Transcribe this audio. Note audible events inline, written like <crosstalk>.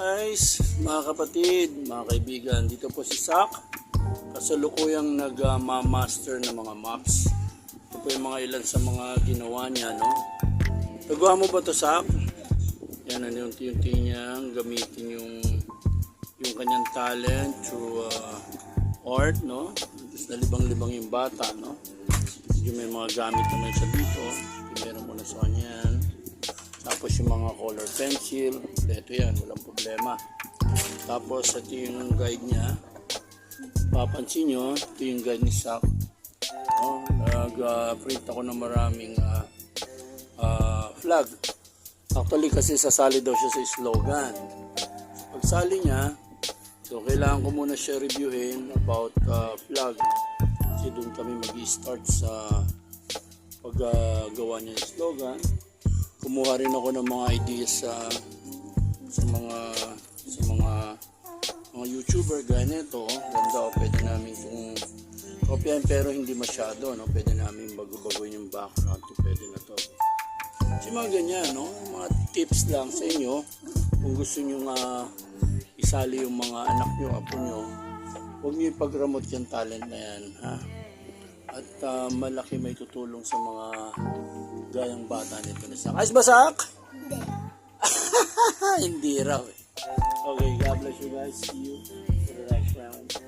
guys, mga kapatid, mga kaibigan, dito po si Sak. Kasalukuyang nag-master ng mga maps. Ito po yung mga ilan sa mga ginawa niya, no? Nagawa mo ba to Sak? Yan, ano yung unti niyang gamitin yung yung kanyang talent through uh, art, no? Tapos nalibang-libang yung bata, no? Medyo may mga gamit naman siya dito. Meron mo na sa kanya. Tapos yung mga color pencil, ito yan, walang problema. Tapos ito yung guide niya. Papansin nyo, ito yung guide ni Sak. Oh, Nag-print ako ng maraming ah, ah, flag. Actually kasi sasali daw siya sa slogan. Pagsali niya, so kailangan ko muna siya reviewin about ah, flag. Kasi doon kami mag-start sa paggawa niya ng slogan kumuha rin ako ng mga ideas sa sa mga sa mga mga YouTuber gaya nito, oh. ganda oh, pwede namin kung kopyahin pero hindi masyado, no? Pwede namin bago-bagoyin yung background, pwede na to. Kasi mga ganyan, no? Mga tips lang sa inyo kung gusto nyo nga isali yung mga anak nyo, apo nyo, huwag nyo ipagramot yung talent na yan, ha? At ah, malaki may tutulong sa mga gayang bata nito ni Sak. Ayos ba, Sak? Hindi. <laughs> Hindi raw eh. Okay, God bless you guys. See you for the next round.